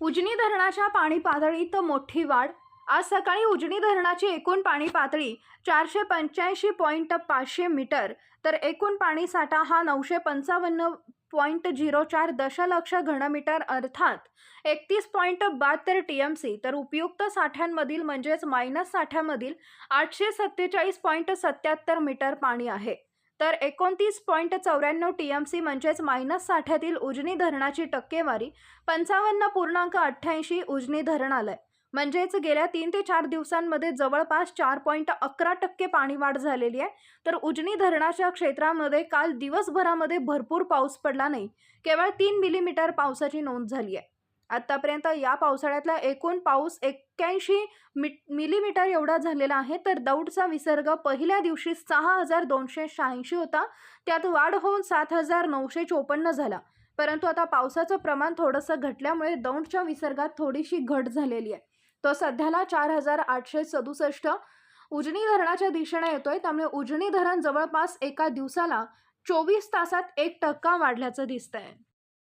उजनी धरणाच्या पाणी पातळीत मोठी वाढ. आज सकाळी उजनी धरणाची एकूण पाणी पातळी चारशे पंच्याऐंशी पॉईंट पाचशे मीटर तर एकूण पाणी साठा हा नऊशे पंचावन्न पॉईंट झिरो चार दशलक्ष घनमीटर अर्थात एकतीस पॉईंट बहात्तर टी एम सी तर उपयुक्त साठ्यांमधील म्हणजेच मायनस साठ्यामधील आठशे सत्तेचाळीस पॉईंट सत्याहत्तर मीटर पाणी आहे. तर एकोणतीस पॉईंट चौऱ्याण्णव टी एम सी म्हणजेच मायनस साठ्यातील उजनी धरणाची टक्केवारी पंचावन्न पूर्णांक अठ्ठ्याऐंशी उजनी धरण म्हणजेच गेल्या तीन ते चार दिवसांमध्ये जवळपास चार पॉईंट अकरा टक्के पाणी वाढ झालेली आहे. तर उजनी धरणाच्या क्षेत्रामध्ये काल दिवसभरामध्ये भरपूर पाऊस पडला नाही. केवळ तीन मिलीमीटर पावसाची नोंद झाली आहे. आत्तापर्यंत या पावसाळ्यातला एकूण पाऊस एक्क्याऐंशी मि मिलीमीटर एवढा झालेला आहे. तर दौडचा विसर्ग पहिल्या दिवशी सहा हजार दोनशे शहाऐंशी होता. त्यात वाढ होऊन सात हजार नऊशे चोपन्न झाला. परंतु आता पावसाचं प्रमाण थोडंसं घटल्यामुळे दौंडच्या विसर्गात थोडीशी घट झालेली आहे. तो सध्याला चार हजार आठशे सदुसष्ट. उजनी धरणाच्या दिशेने येतोय. त्यामुळे उजनी धरण जवळपास एका दिवसाला चोवीस तासात एक टक्का वाढल्याचं दिसतंय.